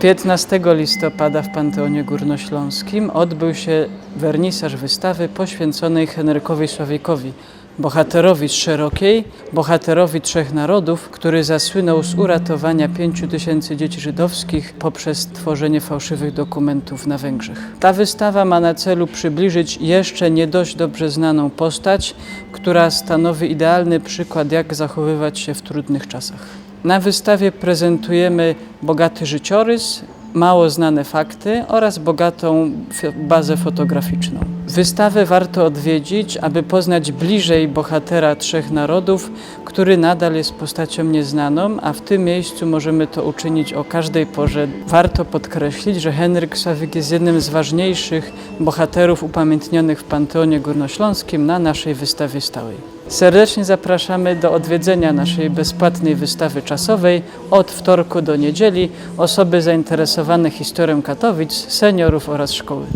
15 listopada w Panteonie Górnośląskim odbył się wernisaż wystawy poświęconej Henrykowi Sławikowi, bohaterowi Szerokiej, bohaterowi trzech narodów, który zasłynął z uratowania 5 tysięcy dzieci żydowskich poprzez tworzenie fałszywych dokumentów na Węgrzech. Ta wystawa ma na celu przybliżyć jeszcze nie dość dobrze znaną postać, która stanowi idealny przykład, jak zachowywać się w trudnych czasach. Na wystawie prezentujemy bogaty życiorys, mało znane fakty oraz bogatą bazę fotograficzną. Wystawę warto odwiedzić, aby poznać bliżej bohatera trzech narodów, który nadal jest postacią nieznaną, a w tym miejscu możemy to uczynić o każdej porze. Warto podkreślić, że Henryk Sławik jest jednym z ważniejszych bohaterów upamiętnionych w Panteonie Górnośląskim na naszej wystawie stałej. Serdecznie zapraszamy do odwiedzenia naszej bezpłatnej wystawy czasowej od wtorku do niedzieli osoby zainteresowane historią Katowic, seniorów oraz szkoły.